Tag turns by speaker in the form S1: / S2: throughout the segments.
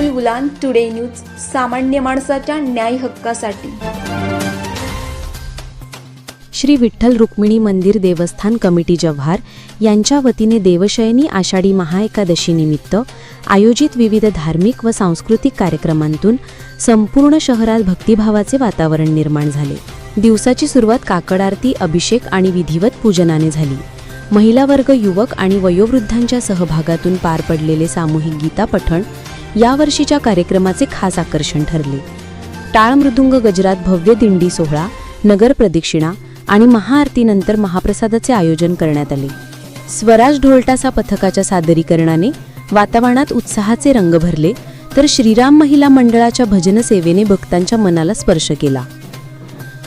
S1: Ulgulan today news सामान्य माणसाच्या न्याय हक्कासाठी.
S2: श्री विठ्ठल रुक्मिणी मंदिर देवस्थान कमिटी जव्हार यांच्या वतीने देवशयनी आषाढी महाएकादशीनिमित्त आयोजित विविध धार्मिक व सांस्कृतिक कार्यक्रमांतून संपूर्ण शहरात भक्तिभावाचे वातावरण निर्माण झाले. दिवसाची सुरुवात काकड आरती अभिषेक आणि विधिवत पूजनाने झाली. महिला वर्ग युवक आणि वयोवृद्धांच्या सहभागातून पार पडलेले सामूहिक गीता पठण यावर्षीच्या कार्यक्रमाचे खास आकर्षण ठरले. टाळ मृदुंग गजरात भव्य दिंडी सोहळा नगर प्रदक्षिणा आणि महाआरतीनंतर महाप्रसादाचे आयोजन करण्यात आले. स्वराज ढोलटासा पथकाच्या सादरीकरणाने वातावरणात उत्साहाचे रंग भरले तर श्रीराम महिला मंडळाच्या भजनसेवेने भक्तांच्या मनाला स्पर्श केला.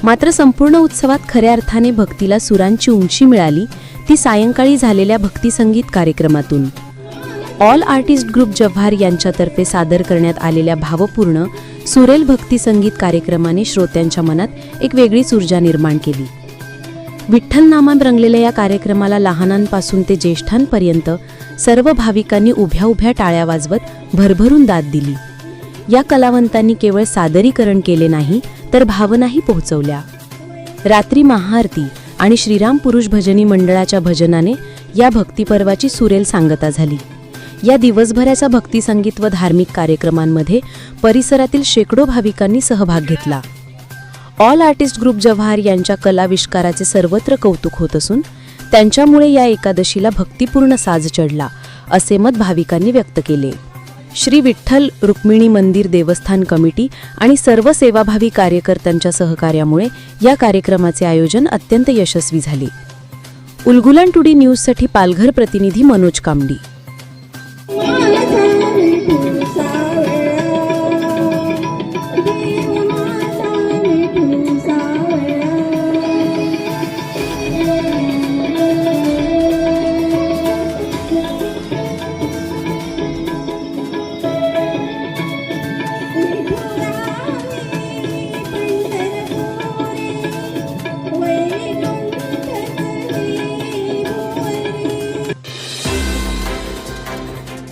S2: मात्र संपूर्ण उत्सवात खऱ्या अर्थाने भक्तीला सुरांची उंची मिळाली ती सायंकाळी झालेल्या भक्तिसंगीत कार्यक्रमातून. ऑल आर्टिस्ट ग्रुप जव्हार यांच्यातर्फे सादर करण्यात आलेल्या भावपूर्ण सुरेल भक्ती संगीत कार्यक्रमाने श्रोत्यांच्या मनात एक वेगळीच ऊर्जा निर्माण केली. विठ्ठल नामात रंगलेल्या या कार्यक्रमाला लहानांपासून ते ज्येष्ठांपर्यंत सर्व भाविकांनी उभ्या उभ्या टाळ्या वाजवत भरभरून दाद दिली. या कलावंतांनी केवळ सादरीकरण केले नाही तर भावनाही पोहोचवल्या. रात्री महाआरती आणि श्रीराम पुरुष भजनी मंडळाच्या भजनाने या भक्तिपर्वाची सुरेल सांगता झाली. या दिवसभराच्या भक्तिसंगीत व धार्मिक कार्यक्रमांमध्ये परिसरातील शेकडो भाविकांनी सहभाग घेतला. ऑल आर्टिस्ट ग्रुप जव्हार यांच्या कलाविष्काराचे सर्वत्र कौतुक होत असून त्यांच्यामुळे या एकादशीला भक्तिपूर्ण साज चढला असे मत भाविकांनी व्यक्त केले. श्री विठ्ठल रुक्मिणी मंदिर देवस्थान कमिटी आणि सर्व सेवाभावी कार्यकर्त्यांच्या सहकार्यामुळे या कार्यक्रमाचे आयोजन अत्यंत यशस्वी झाले. उलगुलन टुडी न्यूजसाठी पालघर प्रतिनिधी मनोज कामडी.